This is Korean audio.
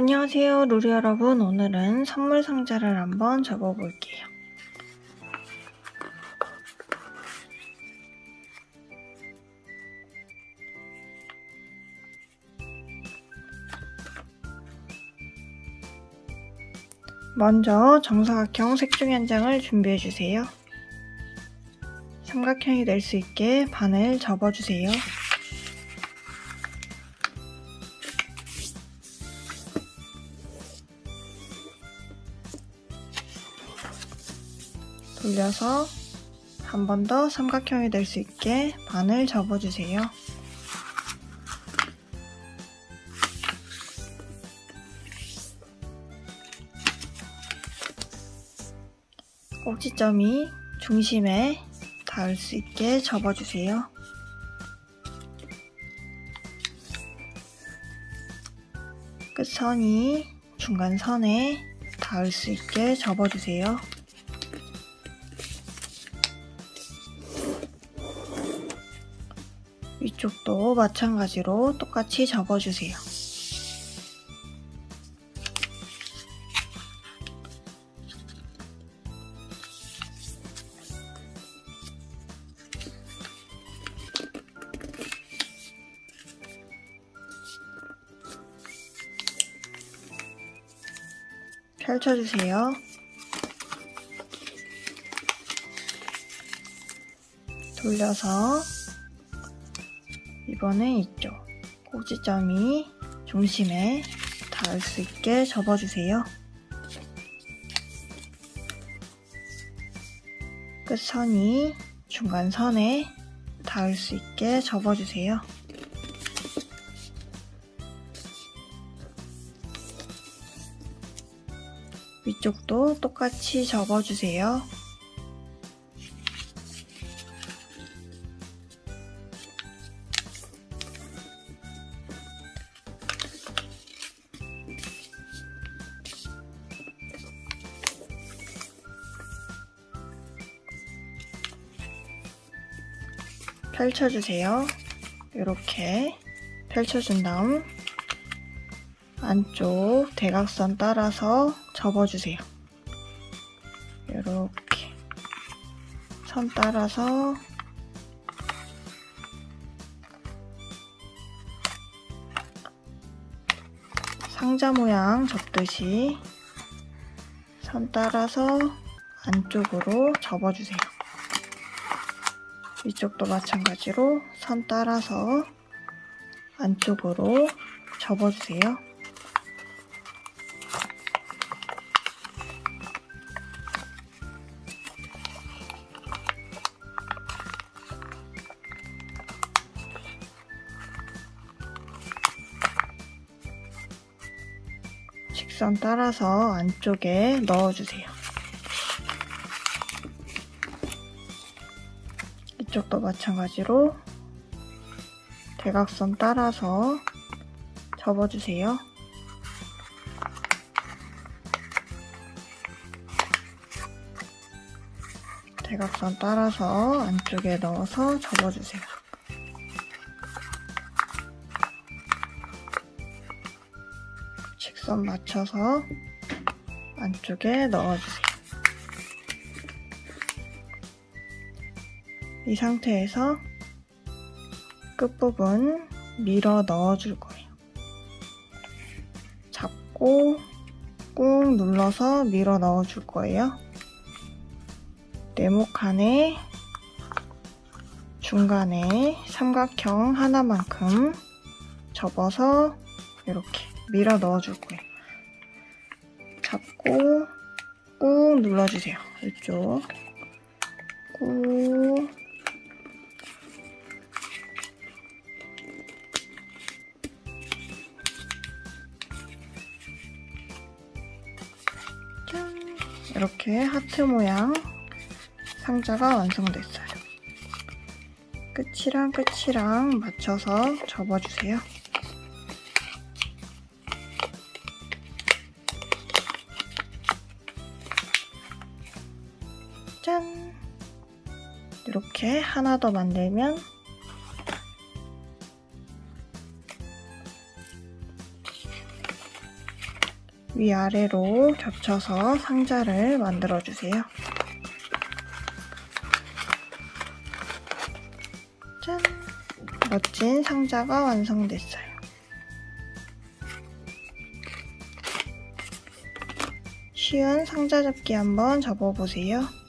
안녕하세요, 루리 여러분. 오늘은 선물 상자를 한번 접어볼게요. 먼저 정사각형 색종 한 장을 준비해 주세요. 삼각형이 될 수 있게 반을 접어주세요. 돌려서 한 번 더 삼각형이 될 수 있게 반을 접어주세요. 꼭지점이 중심에 닿을 수 있게 접어주세요. 끝선이 중간선에 닿을 수 있게 접어주세요. 위쪽도 마찬가지로 똑같이 접어주세요. 펼쳐주세요. 돌려서 이번엔 이쪽 꼭지점이 중심에 닿을 수 있게 접어주세요. 끝선이 중간선에 닿을 수 있게 접어주세요. 위쪽도 똑같이 접어주세요. 펼쳐주세요. 이렇게 펼쳐준 다음 안쪽 대각선 따라서 접어주세요. 이렇게 선 따라서 상자 모양 접듯이 선 따라서 안쪽으로 접어주세요. 위쪽도 마찬가지로 선 따라서 안쪽으로 접어주세요. 직선 따라서 안쪽에 넣어주세요. 이쪽도 마찬가지로 대각선 따라서 접어주세요. 대각선 따라서 안쪽에 넣어서 접어주세요. 직선 맞춰서 안쪽에 넣어주세요. 이 상태에서 끝부분 밀어 넣어 줄 거예요. 잡고 꾹 눌러서 밀어 넣어 줄 거예요. 네모칸에 중간에 삼각형 하나만큼 접어서 이렇게 밀어 넣어 줄 거예요. 잡고 꾹 눌러주세요. 이쪽 꾹 이렇게 하트 모양 상자가 완성됐어요. 끝이랑 끝이랑 맞춰서 접어주세요. 짠! 이렇게 하나 더 만들면 위아래로 겹쳐서 상자를 만들어 주세요. 짠! 멋진 상자가 완성됐어요. 쉬운 상자 접기 한번 접어보세요.